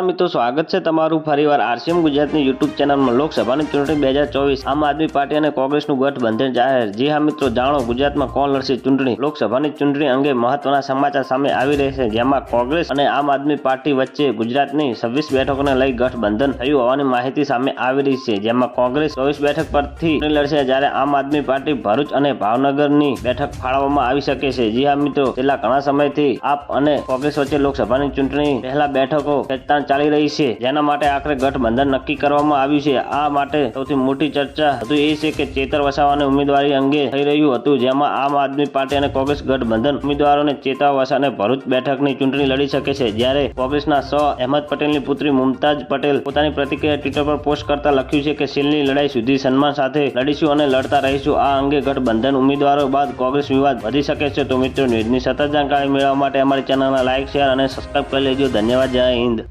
મિત્રો, સ્વાગત છે તમારું ફરીવાર આરસીએમ ગુજરાતની યુટ્યુબ ચેનલમાં. લોકસભાની ચૂંટણી બે હજાર ચોવીસ, આમ આદમી પાર્ટી અને કોંગ્રેસનું ગઠબંધન જાહેર. જી હા મિત્રો, જાણો ગુજરાતમાં કોણ લડશે ચૂંટણી? લોકસભાની ચૂંટણી અંગે મહત્વના સમાચાર સામે આવી રહ્યા છે, જેમાં કોંગ્રેસ અને આમ આદમી પાર્ટી વચ્ચે ગુજરાતની છવ્વીસ બેઠકોને લઈ ગઠબંધન થયું હોવાની માહિતી સામે આવી રહી છે, જેમાં કોંગ્રેસ ચોવીસ બેઠક પરથી લડશે જ્યારે આમ આદમી પાર્ટી ભરૂચ અને ભાવનગરની બેઠક ફાળવવામાં આવી શકે છે. જી હા મિત્રો, છેલ્લા ઘણા સમયથી આપ અને કોંગ્રેસ વચ્ચે લોકસભાની ચૂંટણી પહેલા બેઠકો ખેંચતાણ ચાલી રહી છે. જેના માટે આખરે ગઠબંધન નક્કી કરવામાં આવ્યું છે. આ માટે સૌથી મોટી ચર્ચા હતું એ છે કે ચેતર વસાવાની ઉમેદવારી અંગે થઈ રહ્યું હતું, જેમાં આમ આદમી પાર્ટી અને કોંગ્રેસ ગઠબંધન ઉમેદવારોને ચેતા વસાને ભરૂચ બેઠકની ચૂંટણી લડી શકે છે. જ્યારે કોંગ્રેસના સો. અહેમદ પટેલની પુત્રી મુમતાજ પટેલ પોતાની પ્રતિક્રિયા ટ્વિટર પર પોસ્ટ કરતા લખ્યું છે કે સિલની લડાઈ સુધી સન્માન સાથે લડીશું અને લડતા રહીશું. આ અંગે ગઠબંધન ઉમેદવારો બાદ કોંગ્રેસ વિવાદ વધી શકે છે. તો મિત્રો, ન્યૂઝની સતત જાણકારી મેળવવા માટે અમારી ચેનલના લાઇક શેર અને સબસ્ક્રાઇબ કરી લેજો. ધન્યવાદ. જય હિન્દ.